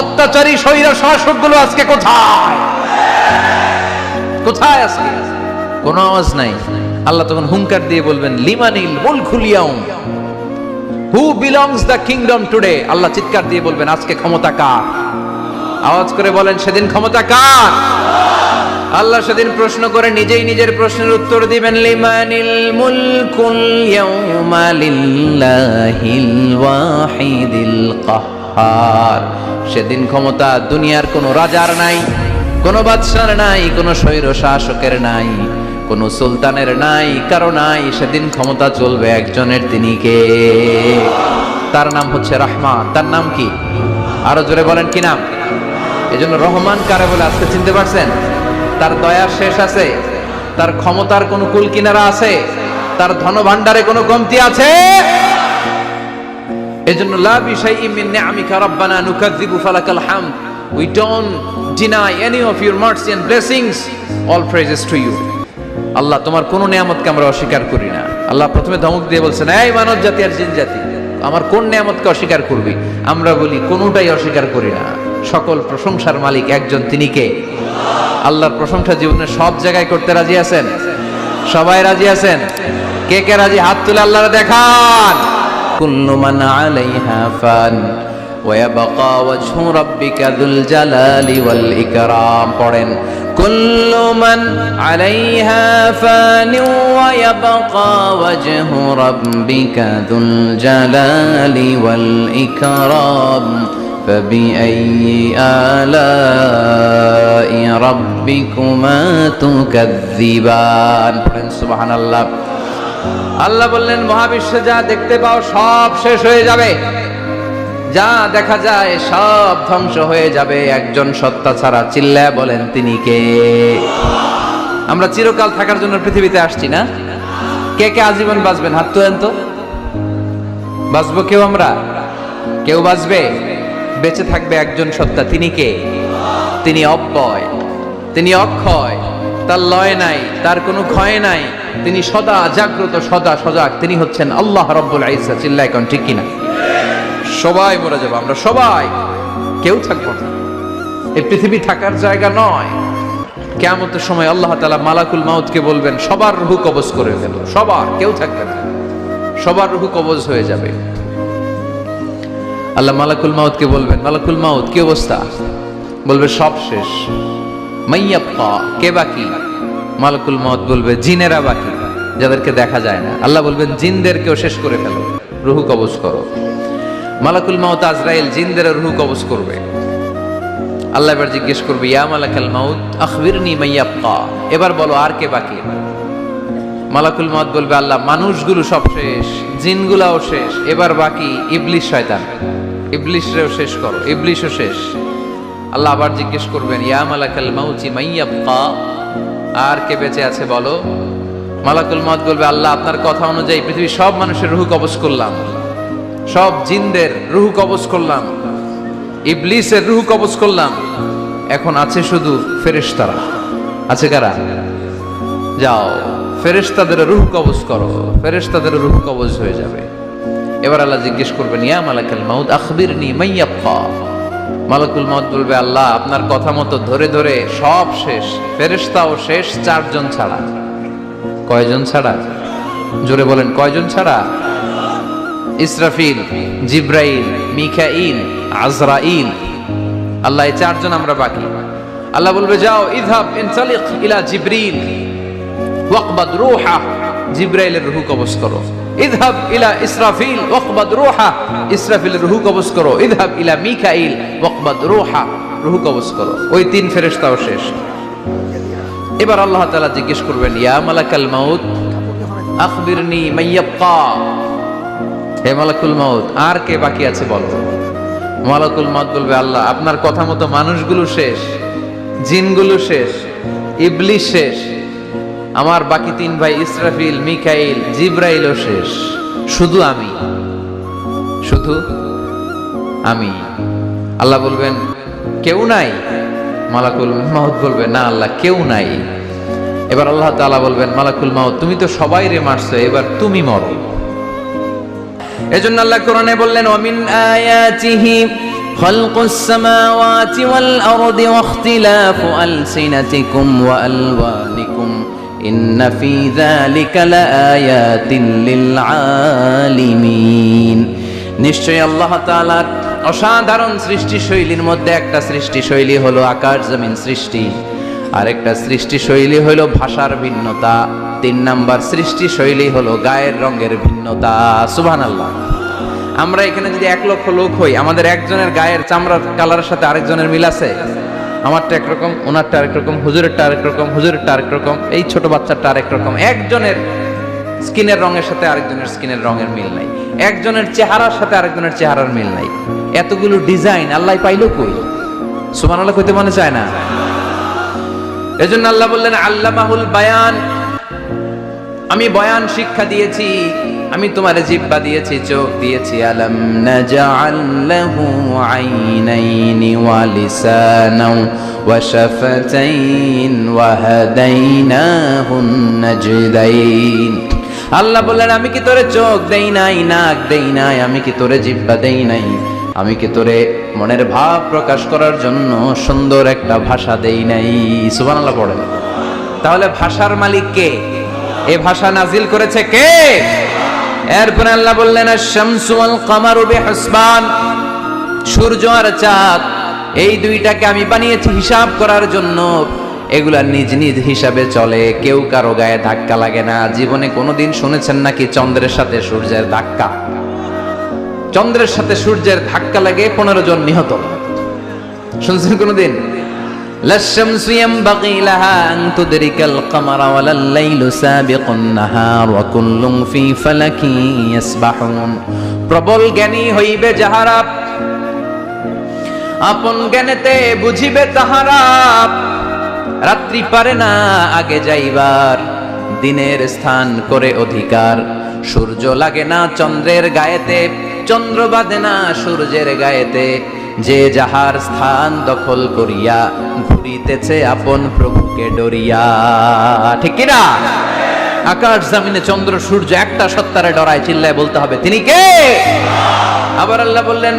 অত্যাচারী, স্বৈর, শাসকগুলো আজকে কোথায়? কোথায় আজকে? কোনো আওয়াজ নাই। আল্লাহ তখন হুঙ্কার দিয়ে বলবেন, লিমানিল মুলকুল ইয়াউম who belongs the kingdom today Allah চিৎকার দিয়ে বলবেন, আজকে ক্ষমতা কার? আওয়াজ করে বলেন, সেদিন ক্ষমতা কার? আল্লাহ সেদিন প্রশ্ন করে নিজেই নিজের প্রশ্নের উত্তর দিবেন, লিমানিল মুলকুল ইয়াউমা লিল্লাহিল ওয়াহিদিল কাহ্হার সেদিন ক্ষমতা দুনিয়ার কোনো রাজার নাই, কোনো বাদশার নাই, কোনো স্বৈর শাসকের নাই, কোনো সুলতানের নাই, কারও নাই। সেদিন ক্ষমতা চলবে একজনের, তিনি কে? তার নাম হচ্ছে রহমান। তার নাম কি? আরও জোরে বলেন কি নাম? এজন্য রহমান কারে বলে আজকে চিনতে পারছেন? তার দয়ার শেষ আছে, তার ক্ষমতার কোনো কুল কিনারা আছে, তার ধন ভান্ডারে কোনো কমতি আছে? এজন্য, লা বিশাইই মিন নিআমিকা রাব্বানা নুকাযযিবু ফালাকাল হামদ। We don't deny any of your mercy and blessings all praises to you Allah, তোমার কোন নিয়ামতকে আমরা অস্বীকার করি না। আল্লাহ প্রথমে ধমক দিয়ে বলছেন, এই মানব জাতি আর জিন জাতি, আমার কোন নিয়ামতকে অস্বীকার করবি? আমরা বলি, কোনোটাই অস্বীকার করি না। সকল প্রশংসার মালিক একজন তিনি কে? আল্লাহর প্রশংসা জীবনে সব জায়গায় করতে রাজি আছেন? সবাই রাজি আছেন? কে কে রাজি? হাত তুলে আল্লাহর দেখান! كل من عليها فان ويبقى وجه ربك ذو الجلال والإكرام. قرن كل من عليها فان ويبقى وجه ربك ذو الجلال والإكرام. فبأي آلاء ربكما تكذبان. سبحان الله. আল্লাহ বললেন, মহাবিশ্বে যা দেখতে পাও সব শেষ হয়ে যাবে। যা দেখা যায় সব ধ্বংস হয়ে যাবে। একজন সত্তা ছাড়া চিল্লায় বলেন, তিনি কে? আমরা চিরকাল থাকার জন্য পৃথিবীতে আসছি না। কে কে আজীবন বাঁচবেন? হাত তোলেন তো। বাঁচবো কেউ আমরা? কেউ বাঁচবে? বেঁচে থাকবে একজন সত্তা। তিনি কে? তিনি অব্যয়, তিনি অক্ষয়। তার লয় নাই, তার কোনো ক্ষয় নাই। তিনি সদা জাগ্রত, সদা সজাগ। তিনি হচ্ছেন আল্লাহ রব্বুল আইসা চিল্লাই কোন ঠিক কিনা? সবাই মরে যাব, আমরা সবাই। কেউ থাকব না। এই পৃথিবী থাকার জায়গা নয়। কেমতের সময় আল্লাহ তালা মালাকুল মাউতকে বলবেন, সবার রুহু কবজ করে ফেল। সবার, কেউ থাকবে না। সবার রুহু কবজ হয়ে যাবে। আল্লাহ মালাকুল মাউতকে বলবেন, মালাকুল মাউত, কি অবস্থা? বলবে, সব শেষ। মাইয়াপ্পা কে বাকি মালাকুল মাউত বলবে, জিনেরা বাকি যাদেরকে দেখা যায় না। আল্লাহ বলবেন, জিনদেরকেও শেষ করে ফেলো। রুহু করো। মালাকুল মাউত আজরাইল জিনদের রুহু করবে। আল্লাহ এবার জিজ্ঞেস করবে, ইয়া মালাকাল মাউত আখবিরনি মাইয়াপ্পা এবার বলো, আর কে বাকি মালাকুল মাউত বলবে, আল্লাহ, মানুষগুলো সব শেষ, জিনগুলাও শেষ। এবার বাকি ইবলিশ শয়তান। ইবলিশরেও শেষ করো। ইবলিশও শেষ। আল্লাহ আবার জিজ্ঞেস করবেন, ইয়া মালাকাল মাউতি মাইয়াপ্পা আর কে বেঁচে আছে বলো? মালাকুল মাউত বলবে, আল্লাহ, আপনার কথা অনুযায়ী পৃথিবীর সব মানুষের রুহু কবজ করলাম। সব জিনদের রুহু কবজ করলাম। ইবলিসের রুহু কবজ করলাম। এখন আছে শুধু ফেরেশতারা। আছে কারা? যাও, ফেরেশতাদের রুহ কবজ করো। ফেরেশতাদের রুহ কবজ হয়ে যাবে। এবার আল্লাহ জিজ্ঞেস করবেন, ইয়া মালাকুল মাউত, আখবিরনি মাইয়াপ্পা মালাকুল মাউত বলবে, আল্লাহ, আপনার কথা মতো ধরে ধরে সব শেষ। ফেরেশতাও শেষ, চারজন ছাড়া। কয়জন ছাড়া? জোরে বলেন, কয়জন ছাড়া? ইসরাফিল, জিব্রাইল, মিকাইল, আজরাইল। আল্লাহ, এই চারজন আমরা বাকি। আল্লাহ বলবে, যাও, ইযহাব ইনসালিক ইলা জিব্রিল। ওয়াকবাদ রূহা। জিব্রাইলের রূহ কবজ করো। ইযহাব ইলা ইসরাফিল, ওয়াকবাদ রূহা। ইসরাফিলের রূহ কবজ করো। ইযহাব ইলা মিকাইল, ওয়াকবাদ রূহা। রূহ কবজ করো। ওই তিন ফেরেশতাও শেষ। এবার আল্লাহ তাআলা জিজ্ঞেস করবেন, ইয়া মালাকাল মাউত, আখবিরনি মাইয়াবকা হে মালাকুল মাউত, আর কে বাকি আছে বলো? মালাকুল মাউত বলবে, আল্লাহ, আপনার কথা মতো মানুষগুলো শেষ, জিনগুলো শেষ, ইবলিশ শেষ আমার বাকি তিন ভাই ইসরাফিল মিকাইল জিব্রাইলও শেষ শুধু আমি শুধু আমি আল্লাহ বলবেন কেউ নাই মালাকুল মাউত বলবে না আল্লাহ কেউ নাই এবার আল্লাহ তাআলা বলবেন মালাকুল মাউত তুমি তো সবাই রে মারছো এবার তুমি মরো এজন্য আল্লাহ কোরআনে বললেন ওমিন আয়াতিহি خلق السماوات والأرض واختلاف ألسنتكم وألوانكم ইন্না ফি যালিকা লাআয়াতিন লিল আলিমিন নিশ্চয় আল্লাহ তাআলার অসাধারণ সৃষ্টি শৈলীর মধ্যে একটা সৃষ্টি শৈলী হলো আকাশ জমিন সৃষ্টি। আরেকটা সৃষ্টি শৈলী হলো ভাষার ভিন্নতা। তিন নাম্বার সৃষ্টি শৈলী হলো গায়ের রঙের ভিন্নতা। সুবহান আল্লাহ আমরা এখানে যদি এক লক্ষ লোক হই, আমাদের একজনের গায়ের চামড়ার কালারের সাথে আরেকজনের মিল আছে? আমারটা একরকম ওনারটা আরেক রকম, হুজুরেরটা আরেক রকম, হুজুরেরটা আরেক রকম, এই ছোট বাচ্চাটা আরেক রকম। একজনের স্কিনের রঙের সাথে আরেকজনের স্কিনের রঙের মিল নাই। একজনের চেহারার সাথে আরেকজনের চেহারার মিল নাই। এতগুলো ডিজাইন আল্লাহ পাইলো কই? সুমান আল্লাহ কইতে মনে চায় না? এজন্য আল্লাহ বললেন, আল্লামাহুল বায়ান। আমি বয়ান শিক্ষা দিয়েছি। আমি তোমার জিব্বা দিয়েছি, চোখ দিয়েছি, আলম নাজআল আইনাইনি ওয়া লিসানাও ওয়া নাজদাইন। আল্লাহ বললেন, আমি কি তোরে চোখ দেই নাই, নাক দেই নাই? আমি কি তোরে জিব্বা দেই নাই? আমি কি তোরে মনের ভাব প্রকাশ করার জন্য সুন্দর একটা ভাষা দেই নাই? সুবহানাল্লাহ পড়েন। তাহলে ভাষার মালিক কে? এ ভাষা নাজিল করেছে কে? এরপরে আল্লাহ বললেন শামসু আল কামারু বিহসবান। সূর্য আর চাঁদ, এই দুইটাকে আমি বানিয়েছি হিসাব করার জন্য। এগুলা নিজ নিজ হিসাবে চলে। কেউ কারও গায়ে ধাক্কা লাগে না। জীবনে কোনোদিন শুনেছেন নাকি চন্দ্রের সাথে সূর্যের ধাক্কা? চন্দ্রের সাথে সূর্যের ধাক্কা লাগে পনেরো জন নিহত। শুনছেন কোনোদিন? ফি প্রবল জ্ঞানী হইবে যাহারা, আপন জ্ঞানেতে বুঝিবে তাহারা, রাত্রি পারে না আগে যাইবার, দিনের স্থান করে অধিকার। সূর্য লাগে না চন্দ্রের গায়েতে, চন্দ্র বাঁধে না সূর্যের গায়েতে। যে যাহার স্থান দখল করিয়া ঘুরিতেছে আপন প্রভুকে ডরিয়া ঠিক কিনা আকাশ জামিনে চন্দ্র সূর্য একটা সত্তারে ডরায় চিল্লায় বলতে হবে তিনি কে আবার আল্লাহ বললেন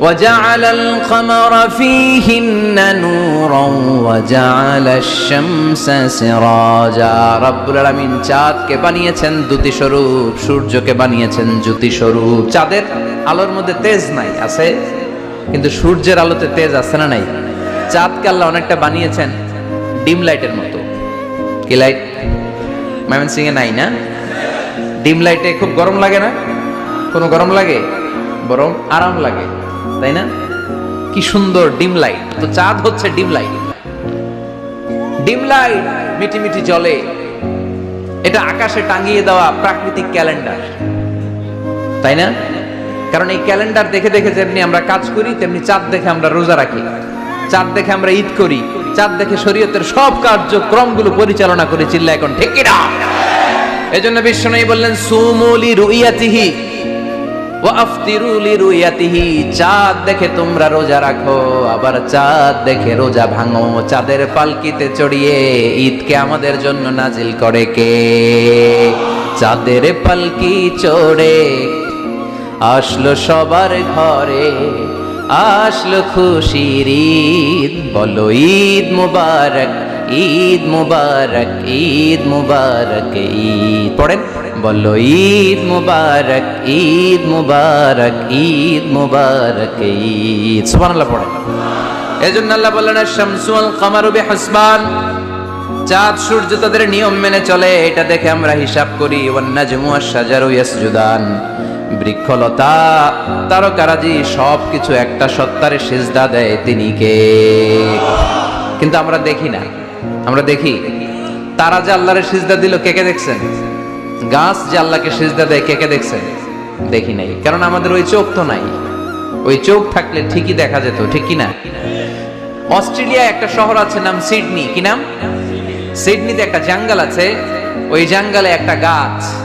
وجعل القمر فيهن نورا وجعل الشمس سراجا রব্বুল আলামিন চাঁদকে বানিয়েছেন দ্যুতি স্বরূপ সূর্যকে বানিয়েছেন জ্যোতি স্বরূপ চাঁদের আলোর মধ্যে তেজ নাই, আছে? কিন্তু সূর্যের আলোতে তেজ আছে না নাই? চাঁদকে আল্লাহ অনেকটা বানিয়েছেন ডিম লাইটের মতো। কি লাইট? মাইমন সিং এ নাই না? ডিম লাইটে খুব গরম লাগে না? কোনো গরম লাগে? বরং আরাম লাগে, তাই না? কি সুন্দর ডিম লাইট। তো চাঁদ হচ্ছে ডিম লাইট। ডিম লাইট মিটি মিটি জলে এটা আকাশে টাঙিয়ে দেওয়া প্রাকৃতিক ক্যালেন্ডার। তাই না? কারণ এই ক্যালেন্ডার দেখে দেখে যেমনি আমরা কাজ করি, তেমনি চাঁদ দেখে আমরা রোজা রাখি। চাঁদ দেখে আমরা ঈদ করি, চাঁদ দেখে শরীয়তের সব কার্যক্রমগুলো পরিচালনা করি চিল্লা এখন, ঠিক কিনা? এজন্য বিশ্বনবী বললেন সুমুলি রুইয়াতিহি চাঁদ দেখে তোমরা রোজা রাখো, আবার চাঁদ দেখে রোজা ভাঙো। চাঁদের পালকিতে চড়িয়ে ঈদকে আমাদের জন্য নাজিল করে কে? চাঁদের পালকি চড়ে আসলো সবার ঘরে, আসলো খুশির ঈদ। বলো, ঈদ মুবারক ঈদ মুবারক ঈদ মুবারক, ঈদ। পড়েন? বলো, ঈদ মুবারক ঈদ মুবারক ঈদ মুবারক, ঈদ। সুবহানাল্লাহ পড়েন। এজন্য আল্লাহ বললেন শামসুল কামারু বিহসবান চাঁদ, সূর্য তাদের নিয়ম মেনে চলে। এটা দেখে আমরা হিসাব করি, ওয়ান্নাজমু আশ-শাজারু ইয়াসজুদান। বৃক্ষলতা, তারকারাজি সব কিছু একটা সত্তারে সিজদা দেয় তিনি কে? কিন্তু আমরা দেখি না। আমরা দেখি, তারা যে আল্লাহরে সিজদা দিল, কে কে দেখছেন? গাছ যে আল্লাহকে সিজদা দেয়, কে কে দেখছেন? দেখি নাই। কারণ আমাদের ওই চোখ তো নাই। ওই চোখ থাকলে ঠিকই দেখা যেত, ঠিক কি না? অস্ট্রেলিয়া একটা শহর আছে, নাম সিডনি। কি নাম? সিডনিতে একটা জঙ্গল আছে। ওই জঙ্গলে একটা গাছ।